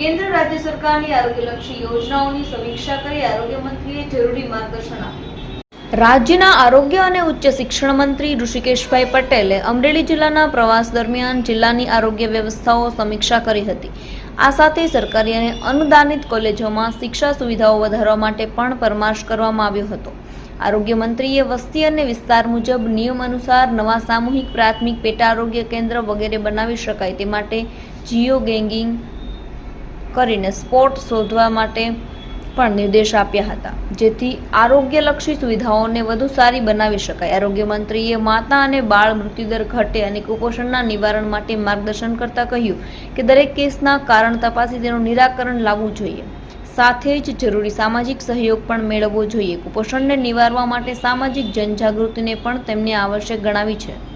કેન્દ્ર રાજ્ય સરકારની આરોગ્યલક્ષી યોજનાઓની સમીક્ષા કરી આરોગ્ય મંત્રીએ જરૂરી માર્ગદર્શન આપ્યું. રાજ્યના આરોગ્ય અને ઉચ્ચ શિક્ષણ મંત્રી ઋષિકેશભાઈ પટેલે અમરેલી જિલ્લાના પ્રવાસ દરમિયાન જિલ્લાની આરોગ્ય વ્યવસ્થાઓ સમીક્ષા કરી હતી. આ સાથે સરકારી અને અનુદાનિત કોલેજોમાં શિક્ષા સુવિધાઓ વધારવા માટે પણ પરામર્શ કરવામાં આવ્યો હતો. આરોગ્ય મંત્રીએ વસ્તી અને વિસ્તાર મુજબ નિયમ અનુસાર નવા સામૂહિક પ્રાથમિક પેટા આરોગ્ય કેન્દ્ર વગેરે બનાવી શકાય તે માટે જીઓ ગેંગિંગ કરીને સ્પોટ શોધવા માટે પણ નિર્દેશ આપ્યા હતા. જેથી આરોગ્યલક્ષી સુવિધાઓને વધુ સારી બનાવી શકાય. આરોગ્ય મંત્રીએ માતા અને બાળ મૃત્યુદર ઘટે અને કુપોષણના નિવારણ માટે માર્ગદર્શન કરતાં કહ્યું કે દરેક કેસના કારણ તપાસી તેનું નિરાકરણ લાવવું જોઈએ. સાથે જ જરૂરી સામાજિક સહયોગ પણ મેળવવો જોઈએ. કુપોષણને નિવારવા માટે સામાજિક જનજાગૃતિને પણ તેમને આવશ્યક ગણાવી છે.